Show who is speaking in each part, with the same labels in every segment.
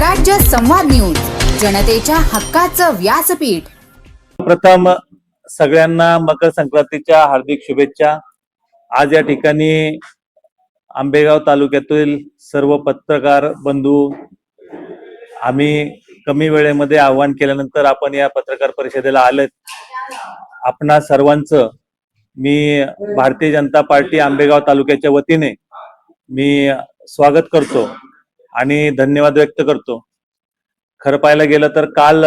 Speaker 1: स्वराज्य संवाद न्यूज जनतेच्या हक्काचं व्यासपीठ.
Speaker 2: प्रथम सगळ्यांना मकर संक्रांतीच्या हार्दिक शुभेच्छा. आज या ठिकाणी आंबेगाव तालुक्यातील सर्व पत्रकार बंधू आम्ही कमी वेळेमध्ये आव्हान केल्यानंतर आपण या पत्रकार परिषदेला आलेत. आपणा सर्वांचं मी भारतीय जनता पार्टी आंबेगाव तालुक्याच्या वतीने मी स्वागत करतो. आणि धन्यवाद व्यक्त करतो. खरं पाहायला गेलं तर काल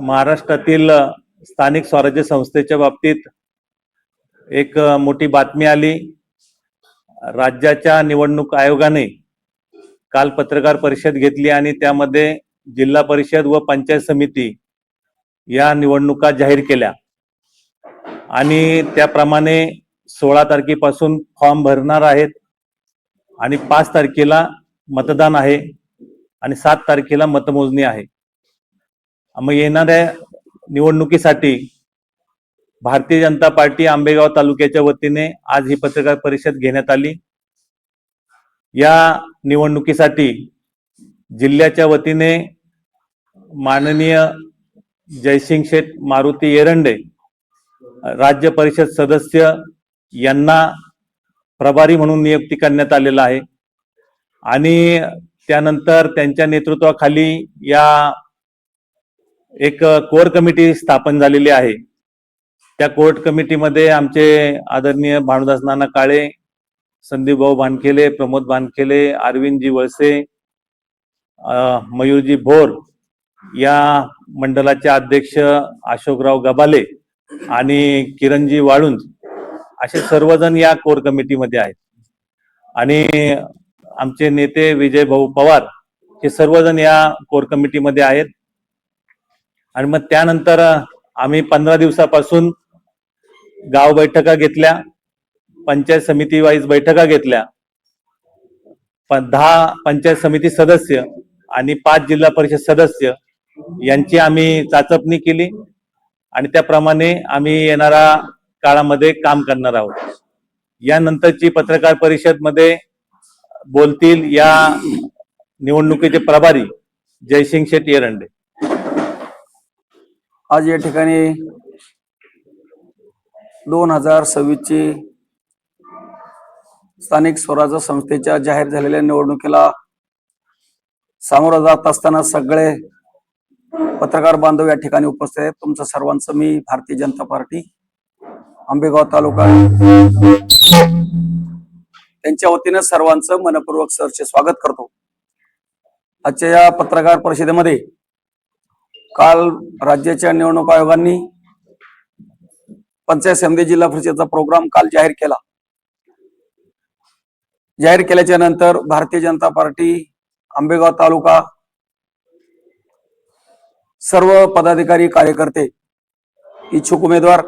Speaker 2: महाराष्ट्रातील स्थानिक स्वराज्य संस्थेच्या बाबतीत एक मोठी बातमी आली. राज्याच्या निवडणूक आयोगाने काल पत्रकार परिषद घेतली आणि त्यामध्ये जिल्हा परिषद व पंचायत समिती या निवडणुका जाहीर केल्या. आणि त्याप्रमाणे सोळा तारखेपासून फॉर्म भरणार आहेत आणि पाच तारखेला मतदान आहे आणि सात तारखेला मतमोजणी आहे. मग येणाऱ्या निवडणुकीसाठी भारतीय जनता पार्टी आंबेगाव तालुक्याच्या वतीने आज ही पत्रकार परिषद घेण्यात आली. या निवडणुकीसाठी जिल्ह्याच्या वतीने माननीय जयसिंग शेठ मारुती एरंडे राज्य परिषद सदस्य यांना प्रभारी म्हणून नियुक्ती करण्यात आलेला आहे. आणि त्यानंतर त्यांच्या नेतृत्वाखाली या एक कोर कमिटी स्थापन झालेली आहे. त्या कोर्ट कमिटीमध्ये आमचे आदरणीय भानुदास नाना काळे संदीप भाऊ प्रमोद भानखेले अरविंदजी वळसे मयूरजी भोर या मंडळाचे अध्यक्ष अशोकराव गबाले आणि किरणजी वाळुंज असे सर्वजण या कोर कमिटीमध्ये आहेत. आणि आमचे नेते विजय भाऊ पवार हे सर्वजण या कोर कमिटीमध्ये आहेत. आणि मग त्यानंतर आम्ही पंधरा दिवसापासून गाव बैठका घेतल्या पंचायत समिती वाईज बैठका घेतल्या पण दहा पंचायत समिती सदस्य आणि पाच जिल्हा परिषद सदस्य यांची आम्ही चाचपणी केली आणि त्याप्रमाणे आम्ही येणाऱ्या काळामध्ये काम करणार आहोत. यानंतरची पत्रकार परिषदमध्ये बोलतील या निवडणुकीचे प्रभारी जयसिंग शेट एरंडे
Speaker 3: आज या ठिकाणी दोन हजार सव्वीसची स्थानिक स्वराज्य संस्थेच्या जाहीर झालेल्या निवडणुकीला सामोरं जात असताना सगळे पत्रकार बांधव या ठिकाणी उपस्थित आहेत. तुमचं सर्वांचं मी भारतीय जनता पार्टी आंबेगाव तालुका त्यांच्या वतीनं सर्वांचं मनपूर्वक सरचे स्वागत करतो. आजच्या या पत्रकार परिषदेमध्ये काल राज्याच्या निवडणूक आयोगांनी पंचायत समिती जिल्हा परिषदेचा प्रोग्राम काल जाहीर केला. जाहीर केल्याच्यानंतर भारतीय जनता पार्टी आंबेगाव तालुका सर्व पदाधिकारी कार्यकर्ते इच्छुक उमेदवार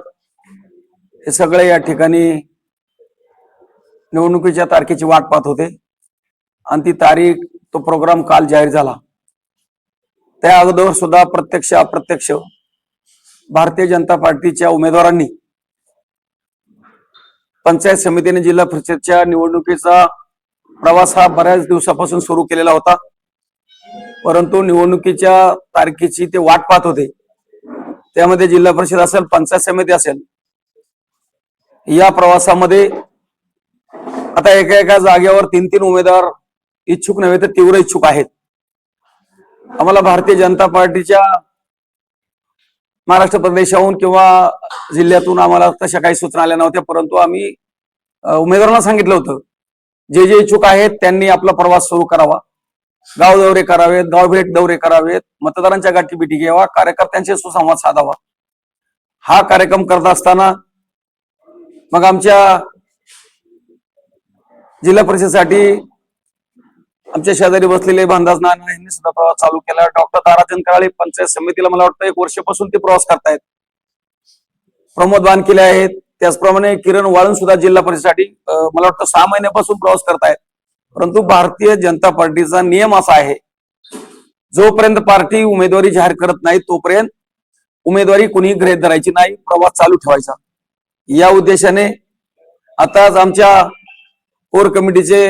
Speaker 3: हे सगळे या ठिकाणी निवडणुकीच्या तारखेची वाट पाहत होते. आणि ती तारीख तो प्रोग्राम काल जाहीर झाला. त्या अगोदर सुद्धा प्रत्यक्ष अप्रत्यक्ष भारतीय जनता पार्टीच्या उमेदवारांनी पंचायत समितीने जिल्हा परिषदच्या निवडणुकीचा प्रवास हा बऱ्याच दिवसापासून सुरू केलेला होता. परंतु निवडणुकीच्या तारखेची ते वाट पाहत होते. त्यामध्ये जिल्हा परिषद असेल पंचायत समिती असेल या प्रवासामध्ये आता एका एका जागेवर तीन तीन उमेदवार इच्छुक नव्हे तर तीव्र इच्छुक आहेत. आम्हाला भारतीय जनता पार्टीच्या महाराष्ट्र प्रदेशाहून किंवा जिल्ह्यातून आम्हाला तशा काही सूचना आल्या नव्हत्या परंतु आम्ही उमेदवारांना सांगितलं होतं. जे जे इच्छुक आहेत त्यांनी आपला प्रवास सुरू करावा. गाव दौरे करावेत गाव भेट दौरे करावेत मतदारांच्या गाठी भेटी घ्यावा कार्यकर्त्यांशी सुसंवाद साधावा. हा कार्यक्रम करत असताना मग आमच्या जिल्हा परिषदेसाठी आमच्या शेजारी बसलेले बांधाज नाना यांनी सुद्धा प्रवास चालू केला. डॉक्टर ताराचंद कराळे पंचायत समितीला मला वाटतं एक वर्षापासून ते प्रवास करतायत. प्रमोद बानकिले आहेत. त्याचप्रमाणे किरण वाळून सुद्धा जिल्हा परिषदेसाठी मला वाटतं सहा महिन्यापासून प्रवास करतायत. परंतु भारतीय जनता पार्टीचा नियम असा आहे जोपर्यंत पार्टी उमेदवारी जाहीर करत नाही तोपर्यंत उमेदवारी कुणी गृहीत धरायची नाही प्रवास चालू ठेवायचा. या उद्देशाने आताच आमच्या कोर कमिटीचे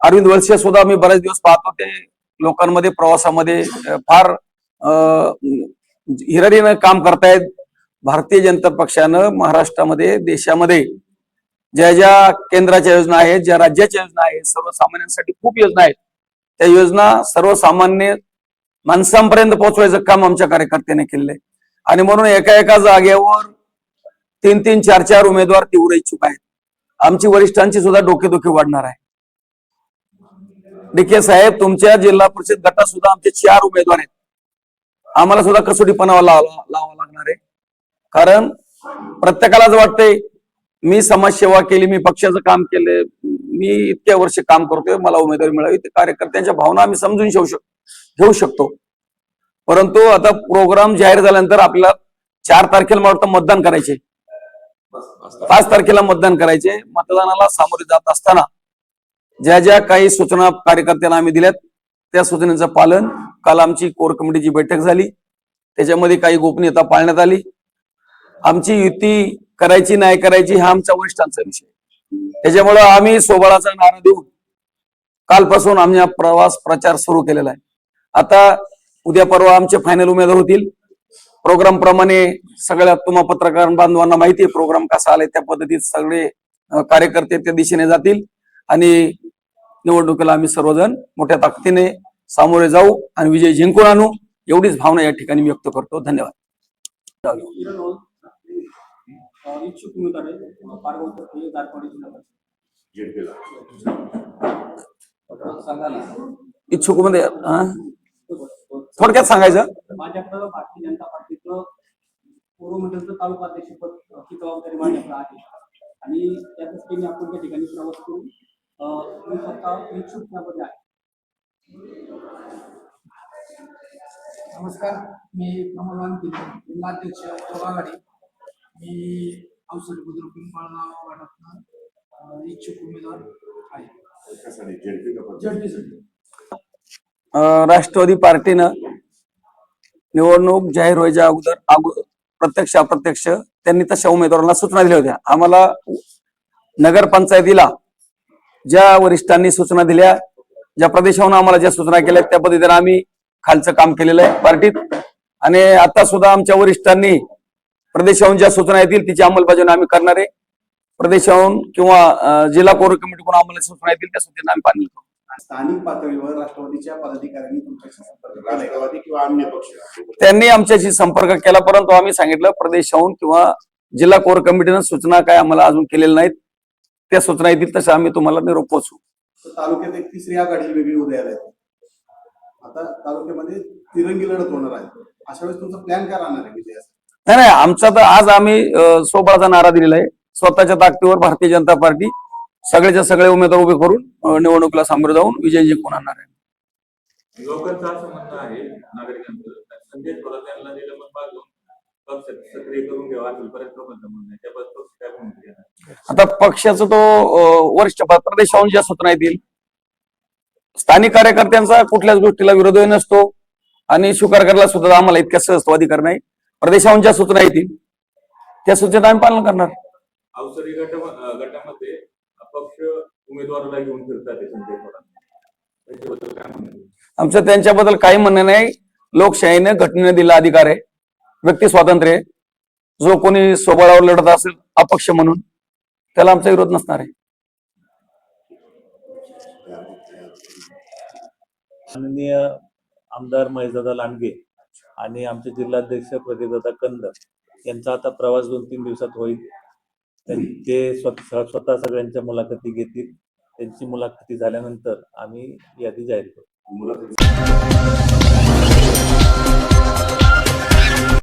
Speaker 3: अरविंद वळसे सुद्धा मी बरेच दिवस पाहतो होते. लोकांमध्ये प्रवासामध्ये फार हिरडीनं काम करतायत. भारतीय जनता पक्षानं महाराष्ट्रामध्ये देशामध्ये ज्या ज्या केंद्राच्या योजना आहेत ज्या राज्याच्या योजना आहेत सर्वसामान्यांसाठी खूप योजना आहेत. त्या योजना सर्वसामान्य माणसांपर्यंत पोहोचवायचं काम आमच्या कार्यकर्त्याने केलेलं आहे. आणि म्हणून एका एका जागेवर तीन तीन चार चार उमेदवार तीव्र इच्छुक आहेत. आमची वरिष्ठांची सुद्धा डोकेदुखी वाढणार आहे. डीके साहेब तुमच्या जिल्हा परिषद गटात सुद्धा आमचे चार उमेदवार आहेत. आम्हाला सुद्धा कसोटीपणावा लावा लावा लागणार आहे. कारण प्रत्येकालाच वाटते मी समाजसेवा केली मी पक्षाचं काम केलं मी इतक्या वर्ष काम करतोय मला उमेदवारी मिळावी ते कार्यकर्त्यांच्या भावना आम्ही समजून घेऊ शकतो घेऊ शकतो. परंतु आता प्रोग्राम जाहीर झाल्यानंतर आपल्याला चार तारखेला मला वाटतं मतदान करायचे पाच तारखेला मतदान करायचे. मतदानाला सामोरे जात असताना ज्या ज्या काही सूचना कार्यकर्त्यांना आम्ही दिल्यात त्या सूचनेचं पालन काल आमची कोर कमिटीची बैठक झाली. त्याच्यामध्ये काही गोपनीयता पाळण्यात आली. आमची युती करायची नाही करायची हा आमच्या वरिष्ठांचा विषय त्याच्यामुळं आम्ही सोबळाचा नारा देऊन कालपासून आम्ही हा प्रवास प्रचार सुरू केलेला आहे. आता उद्या परवा आमचे फायनल उमेदवार होतील. प्रोग्राम प्रमाणे सगळ्या तुम्हा पत्रकार बांधवांना माहिती आहे प्रोग्राम कसा आलाय त्या पद्धतीत सगळे कार्यकर्ते त्या दिशेने जातील. आणि निवडणुकीला आम्ही सर्वजण मोठ्या ताकदीने सामोरे जाऊ आणि विजय जिंकून आणू एवढीच भावना या ठिकाणी व्यक्त करतो. धन्यवाद.
Speaker 4: इच्छुक
Speaker 3: म्हणजे मध्ये थोडक्यात सांगायचं?
Speaker 4: पार्टीचं कोरोमंडलचं तालुका अध्यक्षपद ही जबाबदारी माझ्याकडे आहे. आणि त्या दृष्टीने आपण त्या ठिकाणी प्रवास करू अ, मी स्वतः इच्छुक त्यामध्ये आहे.
Speaker 5: नमस्कार मी प्रमोद वानखिल जिल्हाध्यक्ष चौघावाडी मी औषध बुद्रुक पिंपळगाव वाटातनं इच्छुक उमेदवार आहे.
Speaker 3: राष्ट्रवादी पार्टीनं निवडणूक जाहीर व्हायच्या अगोदर प्रत्यक्ष अप्रत्यक्ष त्यांनी तशा उमेदवारांना सूचना दिल्या होत्या. आम्हाला नगरपंचायतीला ज्या वरिष्ठांनी सूचना दिल्या ज्या प्रदेशाहून आम्हाला ज्या सूचना केल्या त्या पद्धतीने आम्ही खालचं काम केलेलं आहे पार्टीत. आणि आता सुद्धा आमच्या वरिष्ठांनी प्रदेशाहून ज्या सूचना येतील तिची अंमलबजावणी आम्ही करणार आहे. प्रदेशाहून किंवा जिल्हा कोर कमिटीकडून आम्हाला सूचना येतील त्या सूचना आम्ही पाणी करू
Speaker 6: स्थानिक पातळीवर राष्ट्रवादीच्या पदाधिकाऱ्यांनी तुमच्याशी संपर्क?
Speaker 7: राष्ट्रवादी किंवा अन्य पक्ष.
Speaker 3: त्यांनी आमच्याशी संपर्क केला परंतु आम्ही सांगितलं प्रदेशाहून किंवा जिल्हा कोर कमिटीनं सूचना काय आम्हाला अजून केलेल्या नाहीत त्या सूचना येतील तशा आम्ही तुम्हाला निरोप
Speaker 6: तर तालुक्यात एक तिसरी आघाडी वेगळी उदयाला येते आता तालुक्यामध्ये तिरंगी लढत होणार आहे. अशा वेळेस तुमचा प्लॅन काय राहणार आहे विजयाचा?
Speaker 3: नाही नाही आमचा तर आज आम्ही अं, सोबळाचा नारा दिलेला आहे. स्वतःच्या ताकदीवर भारतीय जनता पार्टी सगळेच्या सगळे उमेदवार उभे करून निवडणुकीला सामोरे जाऊन विजय जिंकून आणणार आहे?
Speaker 8: लोकांचं असं म्हणणं आहे नागरिकांचं संजय थोरात यांना दिलं मग बाजून पक्ष सक्रिय करून घ्यावा असेल बऱ्याच लोकांचं म्हणणं आहे. त्याबद्दल पक्ष काय भूमिका घेणार?
Speaker 3: आता पक्षाचा तो वरिष्ठ प- प्रदेशाहून ज्या सूचना येतील स्थानिक कार्यकर्त्यांचा कुठल्याच गोष्टीला विरोध नसतो आणि स्वीकार करायला सुद्धा आम्हाला इतक्या सहज अधिकार नाही. प्रदेशाहून ज्या सूचना येतील त्या सूचनेचं आम्ही पालन करणार.
Speaker 8: अवसरी गट गटामध्ये उमेदवाराला घेऊन फिरतात ते संजय थोरात. त्याच्याबद्दल काय म्हणणं?
Speaker 3: आमचं त्यांच्याबद्दल काही म्हणणं नाही. लोकशाहीने घटनेने दिला अधिकार आहे. व्यक्ती स्वातंत्र्य आहे. जो कोणी स्वबळावर लढत असेल अपक्ष म्हणून त्याला आमचा विरोध नसणार आहे.
Speaker 2: माननीय आमदार महेशदादा लांडगे आणि आमचे जिल्हाध्यक्ष प्रदीपदादा कंद यांचा आता प्रवास दोन तीन दिवसात होईल. त्यां- ते स्वतः स्वतः सगळ्यांच्या मुलाखती घेतील त्यांची मुलाखती झाल्यानंतर आम्ही यादी जाहीर करू